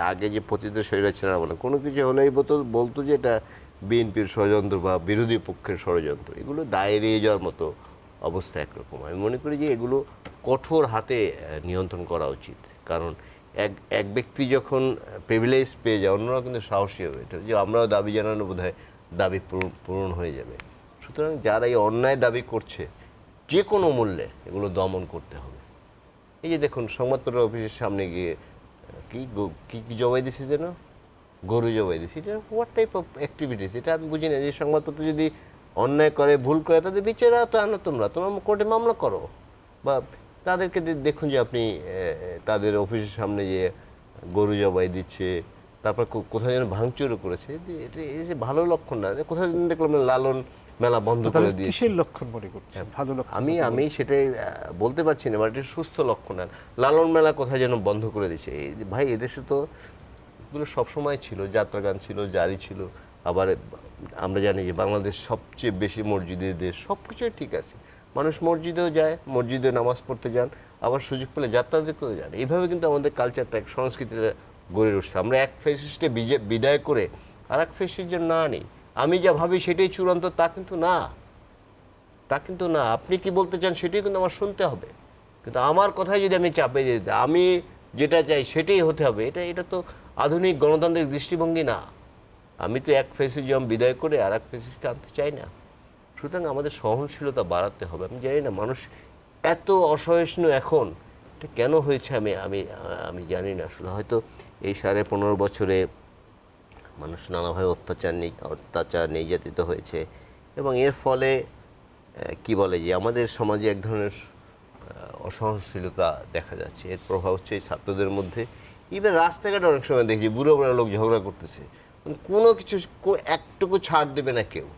আগে যে পতিত স্বৈরাচারা বলে কোনো কিছু হলেই বলতো বলতো যে এটা বিএনপির ষড়যন্ত্র বা বিরোধী পক্ষের ষড়যন্ত্র। এগুলো দায় যাওয়ার মতো অবস্থা একরকম। আমি মনে করি যে এগুলো কঠোর হাতে নিয়ন্ত্রণ করা উচিত। কারণ এক এক ব্যক্তি যখন প্রিভিলেজ পেয়ে যায়, অন্যরা কিন্তু সাহসী হবে। এটা যে আমরাও দাবি জানানো বোধ দাবি পূরণ- হয়ে যাবে। সুতরাং যারা এই অন্যায় দাবি করছে, যে কোনো মূল্যে এগুলো দমন করতে হবে। এই যে দেখুন সংবাদপত্র অফিসের সামনে গিয়ে কি কি জবাই দিছে যেন গরু জবাই দিছে এটা হোয়াট টাইপ অফ অ্যাক্টিভিটিস এটা আমি বুঝি না যে সংবাদপত্র যদি অন্যায় করে ভুল করে তাদের বিচারা তো আনো তোমরা তোমরা কোর্টে মামলা করো বা তাদেরকে দেখুন যে আপনি তাদের অফিসের সামনে যে গরু জবাই দিচ্ছে তারপর কোথায় যেন ভাঙচুরও করেছে এটা ভালো লক্ষণ না কোথায় দেখলাম লালন মেলা বন্ধ করে দিয়েছে। কিসের লক্ষণ মনে করছেন? ভালো লক্ষণ আমি আমি সেটাই বলতে পারছি না বাট এটা সুস্থ লক্ষণ। না লালন মেলা কোথায় যেন বন্ধ করে যে ভাই এদেশে তো এগুলো সবসময় ছিল যাত্রাগান ছিল জারি ছিল। আবার আমরা জানি যে বাংলাদেশ সবচেয়ে বেশি মসজিদের দেশ সব কিছুই ঠিক আছে। মানুষ মসজিদেও যায় মসজিদে নামাজ পড়তে যান আবার সুযোগ পেলে যাত্রা দেখতেও যান। এইভাবে কিন্তু আমাদের কালচারটা এক সংস্কৃতিটা গড়ে উঠছে। আমরা এক ফেসিস্টে বিদায় করে আর এক ফেসিস্টের না আনি আমি যা ভাবি সেটাই চূড়ান্ত, তা কিন্তু না। তা কিন্তু না। আপনি কি বলতে চান সেটাই কিন্তু আমার শুনতে হবে। কিন্তু আমার কথাই যদি আমি চাপে যেতে আমি যেটা চাই সেটাই হতে হবে। এটা এটা তো আধুনিক গণতান্ত্রিক দৃষ্টিভঙ্গি না। আমি তো এক ফেসিজম বিদায় করে আর এক ফেসিসকে আনতে চাই না। সুতরাং আমাদের সহনশীলতা বাড়াতে হবে। আমি জানি না মানুষ এত অসহিষ্ণু এখন। এটা কেন হয়েছে আমি আমি আমি জানি না। শুধু হয়তো এই সাড়ে পনেরো বছরে মানুষ নানাভাবে অত্যাচার অত্যাচার নির্যাতিত হয়েছে এবং এর ফলে কি বলে যে আমাদের সমাজে এক ধরনের অসহনশীলতা দেখা যাচ্ছে। এর প্রভাব হচ্ছে এই ছাত্রদের মধ্যে। ইভেন রাস্তাঘাটে অনেক সময় দেখি, বুড়ো বুড়ো লোক ঝগড়া করতেছে। কোনো কিছু একটুকু ছাড় দেবে না কেউ।